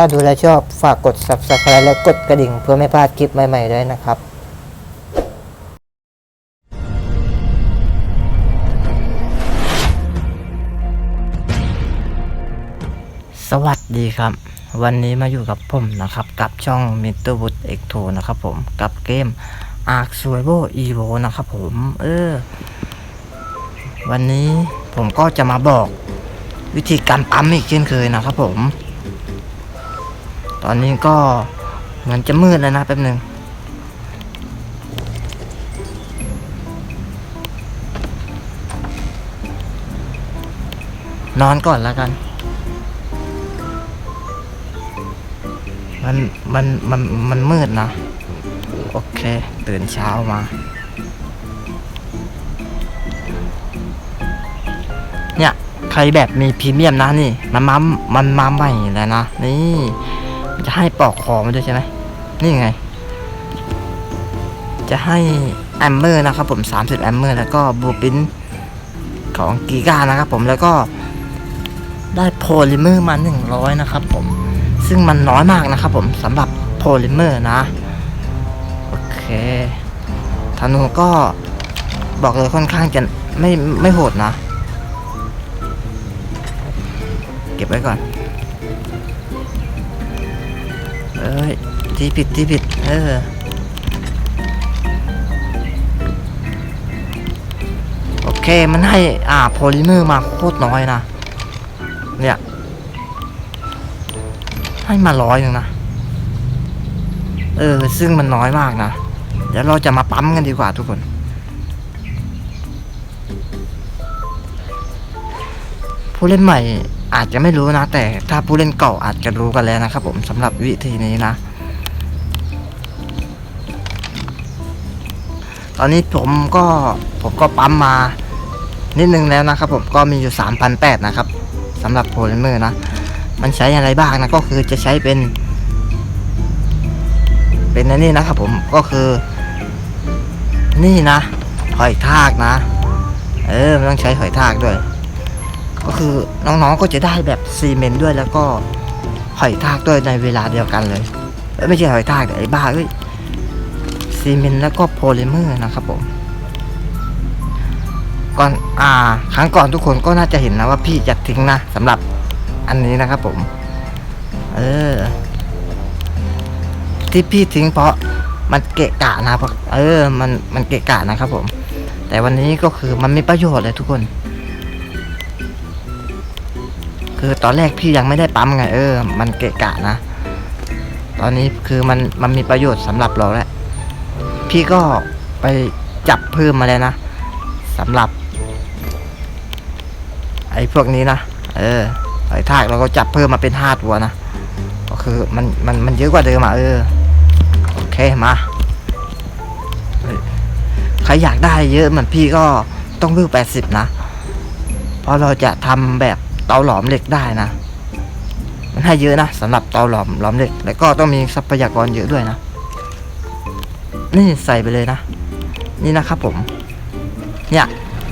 ถ้าดูแลชอบฝากกด subscribe และกดกระดิ่งเพื่อไม่พลาดคลิปใหม่ๆด้วยนะครับสวัสดีครับ วันนี้มาอยู่กับผมนะครับ กับช่อง Mr w o o d X2 นะครับผมกับเกม Ark Survival Evo นะครับผมเออ วันนี้ผมก็จะมาบอกวิธีการปั๊มอีกเช่นเคยนะครับผม ตอนนี้ก็เหมือนจะมืดแล้วนะแป๊บหนึ่งนอนก่อนแล้วกัน มัน มัน มัน มันมืดนะ โอเค ตื่นเช้ามา เนี่ย ใครแบบมีพรีเมียมนะนี่ มันมามันมาใหม่แล้วนะ นี่ จะให้ปอกคอมาด้วยใช่ไหมนี่ไง จะให้แอมเมอร์นะครับผม 30 แอมเมอร์ แล้วก็บูปินของกีกานะครับผมแล้วก็ได้โพลิเมอร์มา 100 นะครับผม ซึ่งมันน้อยมากนะครับผมสำหรับโพลิเมอร์นะ โอเคธนูก็บอกเลยค่อนข้างจะไม่ไม่โหดนะ เก็บไว้ก่อน เอ้ยที่ผิดที่ผิด เออโอเคมันให้อ่าโพลิเมอร์มาโคตรน้อยนะ เนี่ย ให้มาร้อยหนึ่งนะ เออ ซึ่งมันน้อยมากนะ เดี๋ยวเราจะมาปั๊มกันดีกว่าทุกคนผู้เล่นใหม่ อาจจะไม่รู้นะ แต่ถ้าผู้เล่นเก่าอาจจะรู้กันแล้วนะครับผมสำหรับวิธีนี้นะ ตอนนี้ผมก็ผมก็ปั๊มมานิดนึงแล้วนะครับผมก็มีอยู่ 3,800 นะครับสำหรับโพลิเมอร์นะ มันใช้อะไรบ้างนะ ก็คือจะใช้เป็น เป็นอันนี้นะครับผมก็คือ นี่นะ หอยทากนะ เออมันต้องใช้หอยทากด้วย ก็คือน้องๆก็จะได้แบบซีเมนต์ด้วยแล้วก็หอยทากด้วยในเวลาเดียวกันเลย ไม่ใช่หอยทากแต่ไอ้บ้าเอ้ยซีเมนต์แล้วก็โพลิเมอร์นะครับผมก่อนอ่าครั้งก่อนทุกคนก็น่าจะเห็นนะว่าพี่จะทิ้งนะสำหรับอันนี้นะครับผม เออ ที่พี่ทิ้งเพราะมันเกะกะนะเพราะเออ มันมันเกะกะนะครับผม แต่วันนี้ก็คือมันมีประโยชน์เลยทุกคน คือตอนแรกพี่ยังไม่ได้ปั๊มไง เออ มันเกะกะนะ ตอนนี้คือมันมันมีประโยชน์สำหรับเราแล้ว พี่ก็ไปจับเพิ่มมาแล้วนะสำหรับ ไอ้พวกนี้นะ เออ ไอ้ทากเราก็จับเพิ่มมาเป็นห้าตัวนะ ก็คือมันมันมันเยอะกว่าเดิมอะเออ โอเคมาใครอยากได้เยอะเหมือนพี่ก็ต้องวิวแปดสิบนะ เพราะเราจะทำแบบ เตาหลอมเหล็กได้นะ มันให้เยอะนะสำหรับเตาหลอมหลอมเหล็ก แล้วก็ต้องมีทรัพยากรเยอะด้วยนะ นี่ใส่ไปเลยนะ นี่นะครับผม เนี่ย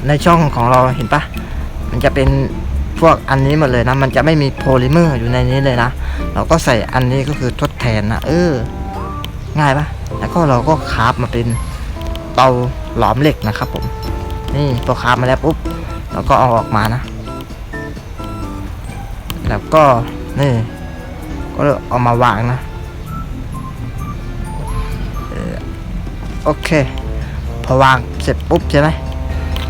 ในช่องของเราเห็นปะมันจะเป็นพวกอันนี้หมดเลยนะ มันจะไม่มีโพลิเมอร์อยู่ในนี้เลยนะ เราก็ใส่อันนี้ก็คือทดแทนนะเออ ง่ายปะแล้วก็เราก็คราฟมาเป็นเตาหลอมเหล็กนะครับผม นี่พอคราฟมาแล้วปุ๊บเราก็เอาออกมานะ แล้วก็นี่ก็เอามาวางนะโอเค พอวางเสร็จปุ๊บใช่ไหม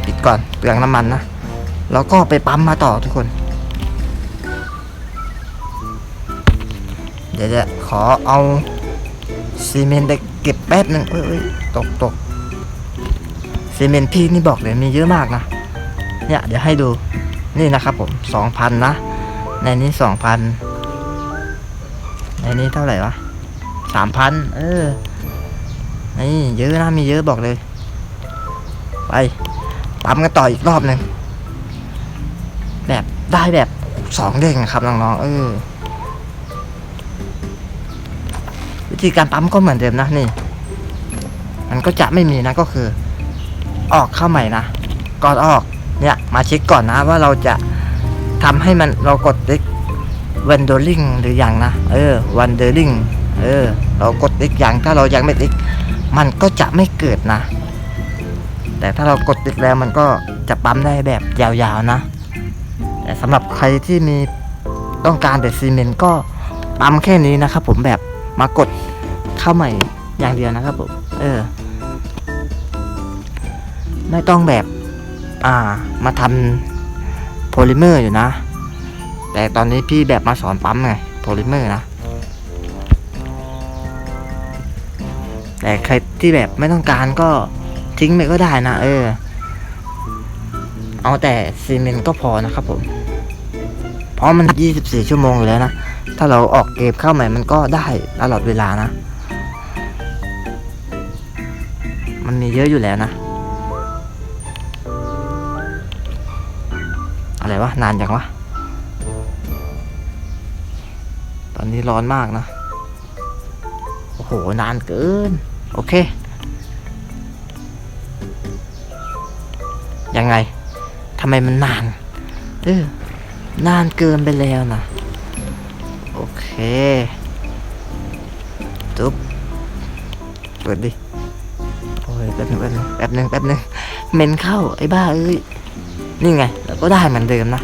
ปิดก่อนเปลืองน้ำมันนะ แล้วก็ไปปั๊มมาต่อทุกคน เดี๋ยวจะขอเอาซีเมนต์ไปเก็บแป๊บหนึ่งเอ้ยเอ้ยตกตกซีเมนต์พี่นี่บอกเลยมีเยอะมากนะ เนี่ยเดี๋ยวให้ดูนี่นะครับผมสองพันนะ ในนี้สองพันในนี้เท่าไหร่วะสามพันเออนี่เยอะนะมีเยอะบอกเลย ไปปั๊มกันต่ออีกรอบหนึ่งแบบได้แบบสองเด้งนะครับน้องๆเออวิธีการปั๊มก็เหมือนเดิมนะนี่ มันก็จะไม่มีนะก็คือ ออกเข้าใหม่นะก่อนออกเนี่ย มาเช็คก่อนนะว่าเราจะ ทำให้มันเรากดติ๊กวันเดอร์ลิงหรืออยังนะ เออวันเดอร์ลิงเออ เรากดติ๊กยังถ้าเรายังไม่ติ๊กมันก็จะไม่เกิดนะ แต่ถ้าเรากดติ๊กแล้วมันก็จะปั๊มได้แบบยาวๆนะ แต่สำหรับใครที่มีต้องการแต่ซีเมนต์ก็ปั๊มแค่นี้นะครับผมแบบมากดเข้าใหม่อย่างเดียวนะครับผม เออ ไม่ต้องแบบ อ่า มาทำ พลิเมอร์อยู่นะ แต่ตอนนี้พี่แบบมาสอนปั๊มไงโพลิเมอร์นะ แต่ใครที่แบบไม่ต้องการก็ทิ้งไปก็ได้นะเออ เอาแต่ซีเมนต์ก็พอนะครับผม เพราะมัน 24 ชั่วโมงอยู่แล้วนะ ถ้าเราออกเกมเข้าใหม่มันก็ได้ตลอดเวลานะ มันมีเยอะอยู่แล้วนะ อะไรวะ นานจังวะ ตอนนี้ร้อนมากนะ โอ้โห นานเกิน โอเค ยังไงทำไมมันนาน เออ นานเกินไปแล้วนะ โอเคจุ๊บเปิดดิ โอ้ย แป๊บนึงแป๊บนึงแป๊บนึงแป๊บนึงเมนเข้า ไอ้บ้าเอ้ย นี่ไงแล้วก็ได้เหมือนเดิมนะ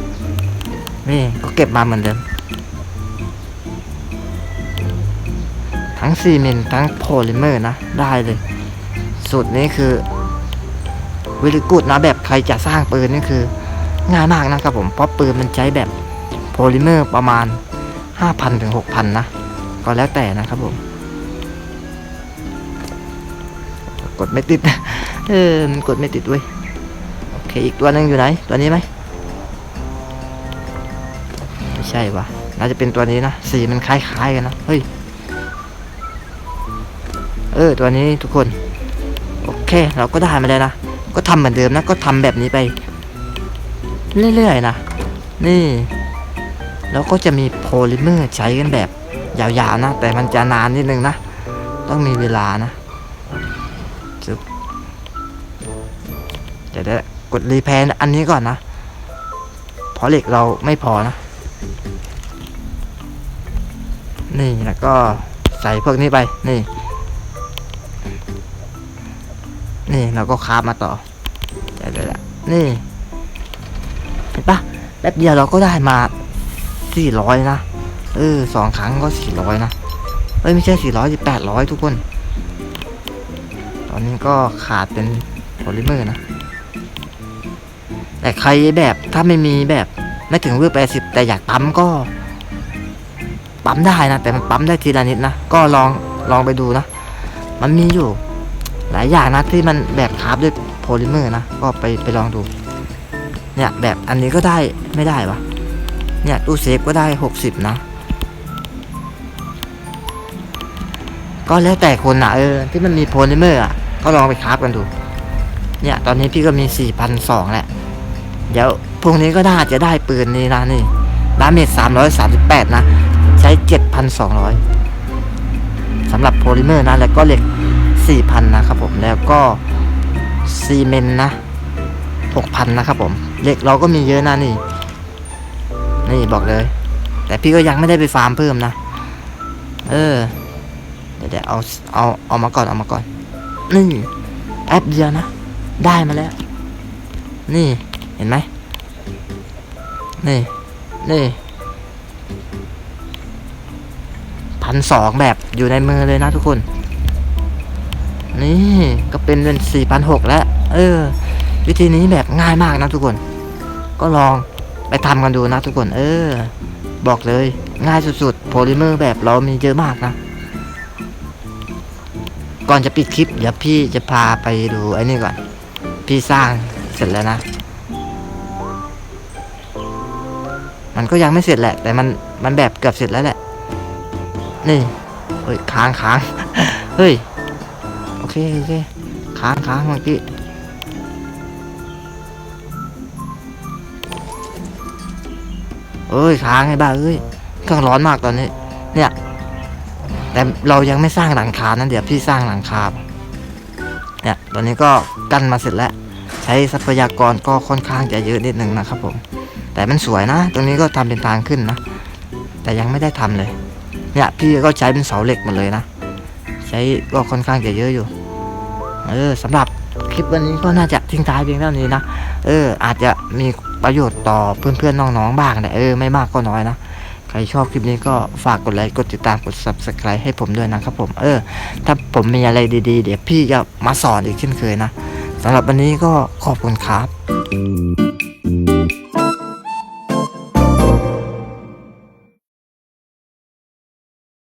นี่ก็เก็บมาเหมือนเดิม ทั้งซีเมนต์ทั้งโพลิเมอร์นะ ได้เลยสูตรนี้คือวิลิกูดนะแบบใครจะสร้างปืนนี่คือ ง่ายมากนะครับผมเพราะปืนมันใช้แบบโพลิเมอร์ประมาณ 5,000ถึง6,000 นะ ก็แล้วแต่นะครับผม กดไม่ติด เออ มันกดไม่ติดเว้ย เคอีกตัวนึงอยู่ไหน ตัวนี้ไหมไม่ใช่วะน่าจะเป็นตัวนี้นะสีมันคล้ายๆกันนะเฮ้ยเออตัวนี้ทุกคนโอเคเราก็ได้มาแล้วนะก็ทำเหมือนเดิมนะก็ทำแบบนี้ไป เรื่อยๆนะนี่แล้วก็จะมีโพลิเมอร์ใช้กันแบบยาวๆนะ แต่มันจะนานนิดนึงนะ ต้องมีเวลานะจึ๊บเดี๋ยวเดี๋ยว กดรีแพนอันนี้ก่อนนะเพราะเหล็กเราไม่พอนะ นี่แล้วก็ใส่พวกนี้ไป นี่ นี่เราก็คาบมาต่อเดี๋ยวเดนี่ เห็นปะแป๊บเดียวเราก็ได้มาสี่ร้อยนะ เออสองครั้งก็สี่ร้อยนะ เอ้ยไม่ใช่สี่ร้อยสิแปดร้อยทุกคน ตอนนี้ก็ขาดเป็นโพลิเมอร์นะ แต่ใครแบบถ้าไม่มีแบบไม่ถึงเวอร์แปดสิบแต่อยากปั๊มก็ ปั๊มได้นะ แต่มันปั๊มได้ทีละนิดนะ ก็ลองลองไปดูนะ มันมีอยู่ หลายอย่างนะที่มันแบบคราฟด้วยโพลิเมอร์นะ ก็ไปไปลองดู เนี่ยแบบอันนี้ก็ได้ไม่ได้วะเนี่ยตู้เซฟก็ได้หกสิบนะก็แล้วแต่คนนะเออที่มันมีโพลิเมอร์อะก็ลองไปคราฟกันดู เนี่ย ตอนนี้พี่ก็มีสี่พันสองแหละ เดี๋ยวพรุ่งนี้ก็น่าจะได้ปืนนี้นะนี่ดาเมจสามร้อยสามสิบแปดนะ ใช้เจ็ดพันสองร้อยสำหรับโพลิเมอร์นะ แล้วก็เหล็กสี่พันนะครับผม แล้วก็ซีเมนต์นะหกพันนะครับผม เหล็กเราก็มีเยอะนะนี่ นี่บอกเลย แต่พี่ก็ยังไม่ได้ไปฟาร์มเพิ่มนะ เออ เดี๋ยวเดี๋ยวเอาเอาเอามาก่อนเอามาก่อน นี่แอปเดียวนะ ได้มาแล้ว นี่ เห็นไหมนี่นี่พันสองแบบอยู่ในมือเลยนะทุกคน นี่ก็เป็นเป็นสี่พันหกแล้ว เออ วิธีนี้แบบง่ายมากนะทุกคน ก็ลองไปทำกันดูนะทุกคน เออ บอกเลยง่ายสุดๆโพลิเมอร์แบบเรามีเยอะมากนะ ก่อนจะปิดคลิป เดี๋ยวพี่จะพาไปดูไอ้นี่ก่อน พี่สร้างเสร็จแล้วนะ มันก็ยังไม่เสร็จแหละ แต่มันมันแบบเกือบเสร็จแล้วแหละ นี่เฮ้ยค้างค้างเฮ้ยโอเคโอเคค้างค้างเมื่อกี้เอ้ยค้างไอ้บ้าเอ้ยเครื่องร้อนมากตอนนี้ เนี่ย แต่เรายังไม่สร้างหลังคานะเดี๋ยวพี่สร้างหลังคาเนี่ยตอนนี้ก็กั้นมาเสร็จแล้ว ใช้ทรัพยากรก็ค่อนข้างจะเยอะนิดนึงนะครับผม แต่มันสวยนะ ตรงนี้ก็ทำเป็นทางขึ้นนะ แต่ยังไม่ได้ทำเลย เนี่ยพี่ก็ใช้เป็นเสาเหล็กหมดเลยนะ ใช้ก็ค่อนข้างจะเยอะอยู่ เออสำหรับคลิปวันนี้ก็น่าจะทิ้งท้ายเพียงเท่านี้นะ เออ อาจจะมีประโยชน์ต่อเพื่อนๆน้องๆบ้างแหละเออไม่มากก็น้อยนะ ใครชอบคลิปนี้ก็ฝากกดไลค์กดติดตามกด subscribe ให้ผมด้วยนะครับผม เออ ถ้าผมมีอะไรดีๆ เดี๋ยวพี่จะมาสอนอีกเช่นเคยนะสำหรับวันนี้ก็ขอบคุณครับ